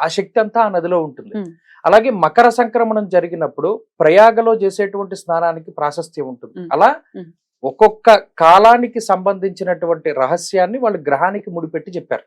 ఆ శక్తి అంతా ఆ నదిలో ఉంటుంది. అలాగే మకర సంక్రమణం జరిగినప్పుడు ప్రయాగలో చేసేటువంటి స్నానానికి ప్రాశస్త్యం ఉంటుంది. అలా. ఒక్కొక్క కాలానికి సంబంధించినటువంటి రహస్యాన్ని వాళ్ళు గ్రహానికి ముడిపెట్టి చెప్పారు.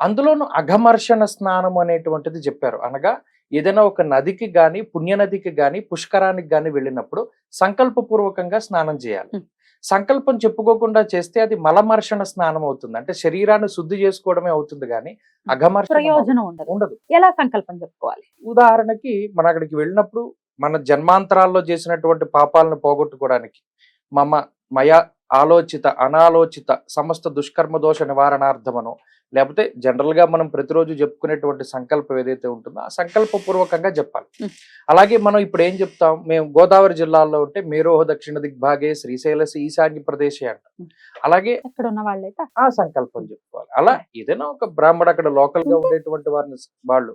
అందులోను అఘమర్షణ స్నానం అనేటువంటిది చెప్పారు. అనగా ఏదైనా ఒక నదికి గాని పుణ్యనదికి గాని పుష్కరానికి గాని వెళ్ళినప్పుడు సంకల్పపూర్వకంగా స్నానం చేయాలి. సంకల్పం చెప్పుకోకుండా చేస్తే అది మలమర్షణ స్నానం అవుతుంది. అంటే శరీరాన్ని శుద్ధి చేసుకోవడమే అవుతుంది కానీ అఘమర్షణ ఉండదు. ఎలా సంకల్పం చెప్పుకోవాలి? ఉదాహరణకి మన అక్కడికి వెళ్ళినప్పుడు మన జన్మాంతరాల్లో చేసినటువంటి పాపాలను పోగొట్టుకోవడానికి మమ మయ ఆలోచిత అనాలోచిత సమస్త దుష్కర్మ దోష నివారణార్థమనో లేకపోతే జనరల్గా మనం ప్రతిరోజు చెప్పుకునేటువంటి సంకల్పం ఏదైతే ఉంటుందో ఆ సంకల్ప పూర్వకంగా చెప్పాలి. అలాగే మనం ఇప్పుడు ఏం చెప్తాం? మేము గోదావరి జిల్లాలో ఉంటే మేరోహ దక్షిణ దిగ్భాగే శ్రీశైలసి ఈశాన్య ప్రదేశే అంట. అలాగే ఎక్కడ ఉన్న వాళ్ళైతే ఆ సంకల్పం చెప్పుకోవాలి. అలా ఏదైనా ఒక బ్రాహ్మడు అక్కడ లోకల్గా ఉండేటువంటి వారిని వాళ్ళు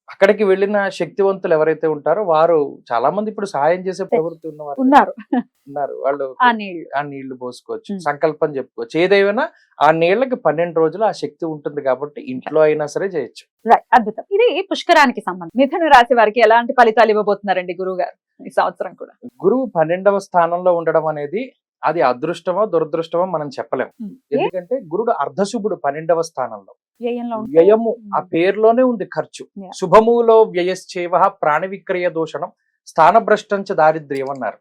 అక్కడికి వెళ్ళిన శక్తివంతులు ఎవరైతే ఉంటారో వారు చాలా మంది ఇప్పుడు సహాయం చేసే ప్రవృత్తి ఉన్నవారు ఉన్నారు. ఉన్నారు. వాళ్ళు ఆ నీళ్ళు పోసుకోవచ్చు. సంకల్పం చెప్పుకోవచ్చు. ఏదైనా ఆ నీళ్ళకి పన్నెండు రోజులు ఆ శక్తి ఉంటుంది కాబట్టి ఇంట్లో అయినా సరే చేయొచ్చు. అద్భుతం. ఇది పుష్కరానికి సంబంధం. మిథున రాశి వారికి ఎలాంటి ఫలితాలు ఇవ్వబోతున్నారండి గురువు గారు ఈ సంవత్సరం కూడా? గురువు పన్నెండవ స్థానంలో ఉండడం అనేది అది అదృష్టమో దురదృష్టమో మనం చెప్పలేం. ఉమ్. ఏ? ఎందుకంటే గురుడు అర్ధశుభుడు పన్నెండవ స్థానంలో. వ్యయము ఆ. పేరులోనే ఉంది ఖర్చు. శుభములో వ్యయశ్చేవ ప్రాణ విక్రయ దూషణం స్థానభ్రష్టంచ దారిద్ర్యం అన్నారు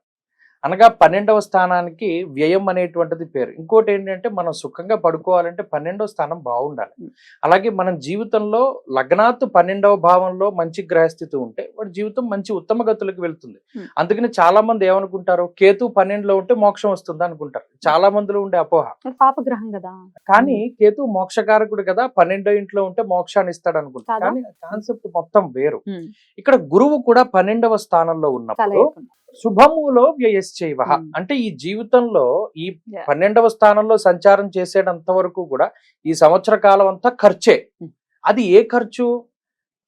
అనగా పన్నెండవ స్థానానికి వ్యయం అనేటువంటిది పేరు ఇంకోటి ఏంటంటే మనం సుఖంగా పడుకోవాలంటే పన్నెండవ స్థానం బాగుండాలి. అలాగే మనం జీవితంలో లగ్నాత్తు పన్నెండవ భావంలో మంచి గ్రహస్థితి ఉంటే వాడి జీవితం మంచి ఉత్తమ గతులకు వెళ్తుంది. అందుకని చాలా మంది ఏమనుకుంటారు కేతు పన్నెండులో ఉంటే మోక్షం వస్తుంది అనుకుంటారు చాలా మందిలో ఉండే అపోహ పాపగ్రహం కదా కానీ కేతు మోక్షకారకుడు కదా పన్నెండో ఇంట్లో ఉంటే మోక్షాన్ని ఇస్తాడు అనుకుంటారు? కానీ కాన్సెప్ట్ మొత్తం వేరు. ఇక్కడ గురువు కూడా పన్నెండవ స్థానంలో ఉన్నప్పుడు. శుభములో వ్యయశ్చైవ Hmm. అంటే ఈ జీవితంలో ఈ. పన్నెండవ స్థానంలో సంచారం చేసేటంత వరకు కూడా ఈ సంవత్సర కాలం అంతా ఖర్చే Hmm. అది ఏ ఖర్చు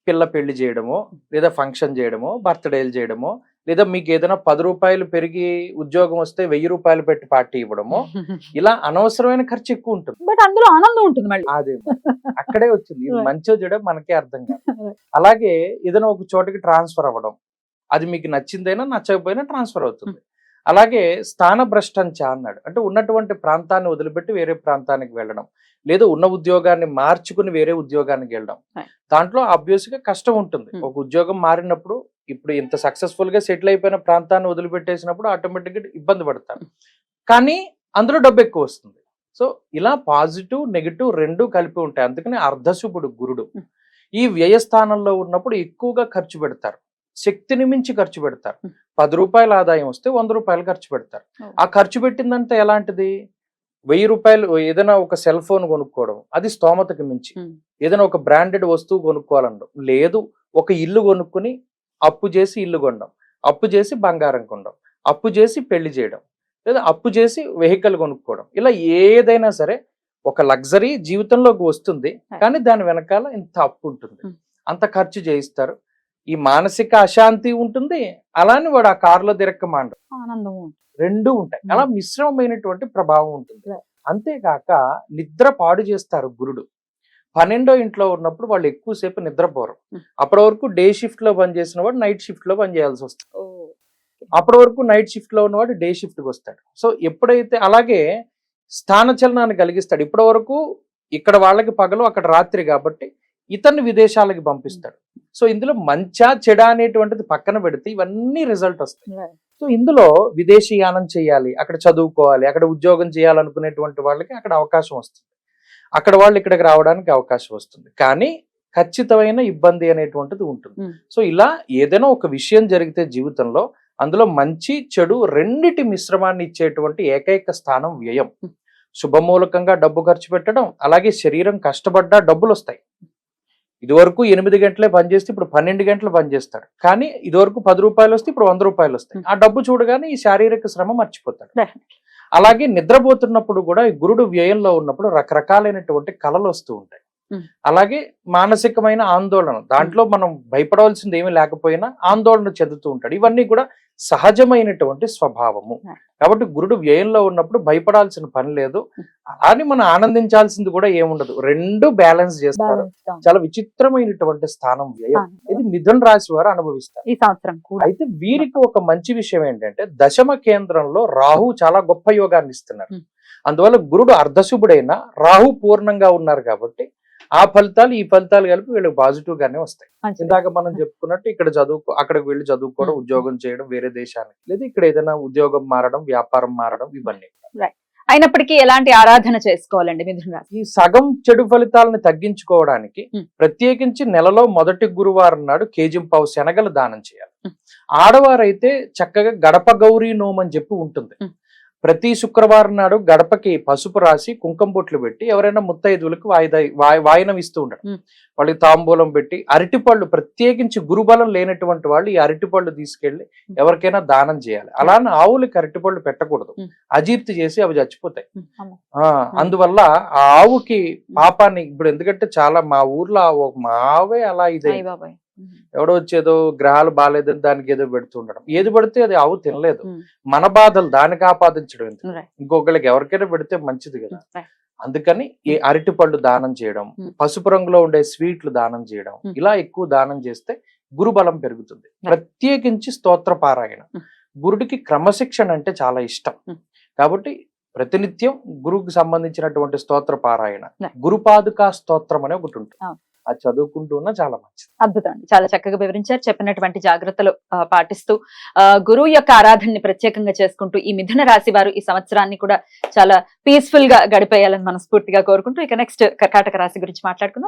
పిల్ల పెళ్ళి చేయడమో లేదా ఫంక్షన్ చేయడమో బర్త్డేలు చేయడమో లేదా మీకు ఏదైనా పది రూపాయలు పెరిగి ఉద్యోగం వస్తే వెయ్యి రూపాయలు పెట్టి పార్టీ ఇవ్వడమో ఇలా అనవసరమైన ఖర్చు ఎక్కువ ఉంటుంది బట్ అందులో ఆనందం ఉంటుంది మళ్ళీ అదే అక్కడే వచ్చింది ఇది. మంచో చెడో మనకే అర్థం కాదు. అలాగే ఏదైనా ఒక చోటకి ట్రాన్స్ఫర్ అవ్వడం అది మీకు నచ్చిందైనా నచ్చకపోయినా ట్రాన్స్ఫర్ అవుతుంది. అలాగే స్థాన భ్రష్టంచ అన్నాడు. అంటే ఉన్నటువంటి ప్రాంతాన్ని వదిలిపెట్టి వేరే ప్రాంతానికి వెళ్ళడం. లేదా ఉన్న ఉద్యోగాన్ని మార్చుకుని వేరే ఉద్యోగానికి వెళ్ళడం. దాంట్లో obvious గా కష్టం ఉంటుంది. Hmm. ఒక ఉద్యోగం మారినప్పుడు ఇప్పుడు ఇంత సక్సెస్ఫుల్గా సెటిల్ అయిపోయిన ప్రాంతాన్ని వదిలిపెట్టేసినప్పుడు ఆటోమేటిక్గా ఇబ్బంది పడతారు. కానీ అందులో డబ్బు ఎక్కువ వస్తుంది. సో ఇలా పాజిటివ్ నెగిటివ్ రెండు కలిపి ఉంటాయి. అందుకని అర్ధశుభుడు గురుడు. Hmm. ఈ వ్యయస్థానంలో ఉన్నప్పుడు ఎక్కువగా ఖర్చు పెడతారు. శక్తిని మించి ఖర్చు పెడతారు. పది రూపాయల ఆదాయం వస్తే వంద రూపాయలు ఖర్చు పెడతారు. ఆ ఖర్చు పెట్టిందంటే ఎలాంటిది? వెయ్యి రూపాయలు ఏదైనా ఒక సెల్ ఫోన్ కొనుక్కోవడం అది స్తోమతకి మించి. ఏదైనా ఒక బ్రాండెడ్ వస్తువు కొనుక్కోవాలనడం. లేదు ఒక ఇల్లు కొనుక్కుని అప్పు చేసి ఇల్లు కొనడం అప్పు చేసి బంగారం కొనడం అప్పు చేసి పెళ్ళి చేయడం లేదా అప్పు చేసి వెహికల్ కొనుక్కోవడం. ఇలా ఏదైనా సరే ఒక లగ్జరీ జీవితంలోకి వస్తుంది. కానీ దాని వెనకాల ఇంత అప్పు ఉంటుంది. అంత ఖర్చు చేయిస్తారు. ఈ మానసిక అశాంతి ఉంటుంది అలానే వాడు ఆ కారులో తిరక్కమాండ ఆనందం రెండు ఉంటాయి. అలా మిశ్రమమైనటువంటి ప్రభావం ఉంటుంది. అంతేకాక నిద్ర పాడు చేస్తారు గురుడు. పన్నెండో ఇంట్లో ఉన్నప్పుడు వాళ్ళు ఎక్కువసేపు నిద్రపోరు. అప్పటి వరకు డే షిఫ్ట్లో పనిచేసిన వాడు నైట్ షిఫ్ట్లో పని చేయాల్సి వస్తుంది. అప్పటి వరకు నైట్ షిఫ్ట్లో ఉన్నవాడు డే షిఫ్ట్కి వస్తాడు. సో ఎప్పుడైతే అలాగే స్థానచలనాన్ని కలిగిస్తాడు. ఇప్పటి వరకు ఇక్కడ వాళ్ళకి పగలు అక్కడ రాత్రి కాబట్టి ఇతన్ని విదేశాలకి పంపిస్తాడు. సో ఇందులో మంచా చెడా అనేటువంటిది పక్కన పెడితే ఇవన్నీ రిజల్ట్ వస్తాయి. సో ఇందులో విదేశీయానం చేయాలి అక్కడ చదువుకోవాలి అక్కడ ఉద్యోగం చేయాలనుకునేటువంటి వాళ్ళకి అక్కడ అవకాశం వస్తుంది. అక్కడ వాళ్ళు ఇక్కడికి రావడానికి అవకాశం వస్తుంది. కానీ ఖచ్చితమైన ఇబ్బంది అనేటువంటిది ఉంటుంది. Hmm. సో ఇలా ఏదైనా ఒక విషయం జరిగితే జీవితంలో అందులో మంచి చెడు రెండిటి మిశ్రమాన్ని ఇచ్చేటువంటి ఏకైక స్థానం వ్యయం. Hmm. శుభమూలకంగా డబ్బు ఖర్చు పెట్టడం అలాగే శరీరం కష్టపడ్డా డబ్బులు వస్తాయి ఇదివరకు ఎనిమిది గంటలే పనిచేస్తే ఇప్పుడు పన్నెండు గంటలు పనిచేస్తాడు కానీ ఇదివరకు పది రూపాయలు వస్తే ఇప్పుడు వంద రూపాయలు వస్తాయి. ఆ డబ్బు చూడగానే ఈ శారీరక శ్రమ మర్చిపోతాడు. అలాగే నిద్రపోతున్నప్పుడు కూడా ఈ గురుడు వ్యయంలో ఉన్నప్పుడు రకరకాలైనటువంటి కళలు వస్తూ ఉంటాయి. అలాగే మానసికమైన ఆందోళన దాంట్లో మనం భయపడవలసింది ఏమీ లేకపోయినా ఆందోళన చెందుతూ ఉంటాడు ఇవన్నీ కూడా సహజమైనటువంటి స్వభావము. కాబట్టి గురుడు వ్యయంలో ఉన్నప్పుడు భయపడాల్సిన పని లేదు. అని మనం ఆనందించాల్సింది కూడా ఏముండదు. రెండు బ్యాలెన్స్ చేస్తారు. చాలా విచిత్రమైనటువంటి స్థానం వ్యయం. ఇది మిథున్ రాశి వారు అనుభవిస్తారు. ఈ సంవత్సరం అయితే వీరికి ఒక మంచి విషయం ఏంటంటే దశమ కేంద్రంలో రాహు చాలా గొప్ప యోగాన్ని ఇస్తున్నారు. అందువల్ల గురుడు అర్ధశుభుడైన రాహు పూర్ణంగా ఉన్నారు కాబట్టి ఆ ఫలితాలు ఈ ఫలితాలు కలిపి వీళ్ళకి పాజిటివ్ గానే వస్తాయి. ఇందాక మనం చెప్పుకున్నట్టు ఇక్కడ చదువుకో అక్కడికి వెళ్ళి చదువుకోవడం. ఉద్యోగం చేయడం వేరే దేశానికి లేదా ఇక్కడ ఏదైనా ఉద్యోగం మారడం వ్యాపారం మారడం ఇవన్నీ అయినప్పటికీ ఎలాంటి ఆరాధన చేసుకోవాలండి మిథున రాశి ఈ సగం చెడు ఫలితాలను తగ్గించుకోవడానికి. ప్రత్యేకించి నెలలో మొదటి గురువారం నాడు కేజింపావు శనగలు దానం చేయాలి. ఆడవారైతే చక్కగా గడప గౌరీ నోమ్ అని చెప్పి ఉంటుంది. ప్రతి శుక్రవారం నాడు గడపకి పసుపు రాసి కుంకుమ బొట్లు పెట్టి ఎవరైనా ముత్తైదువులకు వాయిదా వాయి- వాయినం ఇస్తూ ఉండడం. వాళ్ళకి తాంబూలం పెట్టి అరటిపళ్ళు ప్రత్యేకించి గురుబలం లేనటువంటి వాళ్ళు ఈ అరటిపళ్ళు తీసుకెళ్ళి ఎవరికైనా దానం చేయాలి. అలానే ఆవులకి అరటిపళ్ళు పెట్టకూడదు. అజీర్తి చేసి అవి చచ్చిపోతాయి. అందువల్ల ఆ ఆవుకి పాపాన్ని ఇప్పుడు ఎందుకంటే చాలా మా ఊర్లో ఆ ఒక మా ఆవే అలా ఇదే ఎవడో వచ్చి ఏదో గ్రహాలు బాగాలేదని దానికి ఏదో పెడుతుండడం ఏది పడితే అది ఆవు తినలేదు. మన బాధలు దానికి ఆపాదించడం ఎందుకు. ఇంకొకరికి ఎవరికైనా పెడితే మంచిది కదా. అందుకని ఈ అరటి పళ్ళు దానం చేయడం. పసుపు రంగులో ఉండే స్వీట్లు దానం చేయడం. ఇలా ఎక్కువ దానం చేస్తే గురుబలం పెరుగుతుంది ప్రత్యేకించి స్తోత్ర పారాయణ. గురుడికి క్రమశిక్షణ అంటే చాలా ఇష్టం. కాబట్టి ప్రతినిత్యం గురువుకి సంబంధించినటువంటి స్తోత్ర పారాయణ. గురుపాదుకా స్తోత్రం అనే ఒకటి ఉంటుంది. అది చదువుకుంటూ ఉన్నా చాలా మంచిది. అద్భుతం అండి చాలా చక్కగా వివరించారు. చెప్పినటువంటి జాగ్రత్తలు పాటిస్తూ ఆ, గురువు యొక్క ఆరాధనని ప్రత్యేకంగా చేసుకుంటూ ఈ మిథున రాశి వారు ఈ సంవత్సరాన్ని కూడా చాలా పీస్ఫుల్గా గడిపేయాలని మనస్ఫూర్తిగా కోరుకుంటూ ఇక నెక్స్ట్ కర్కాటక రాశి గురించి మాట్లాడుకుందాం.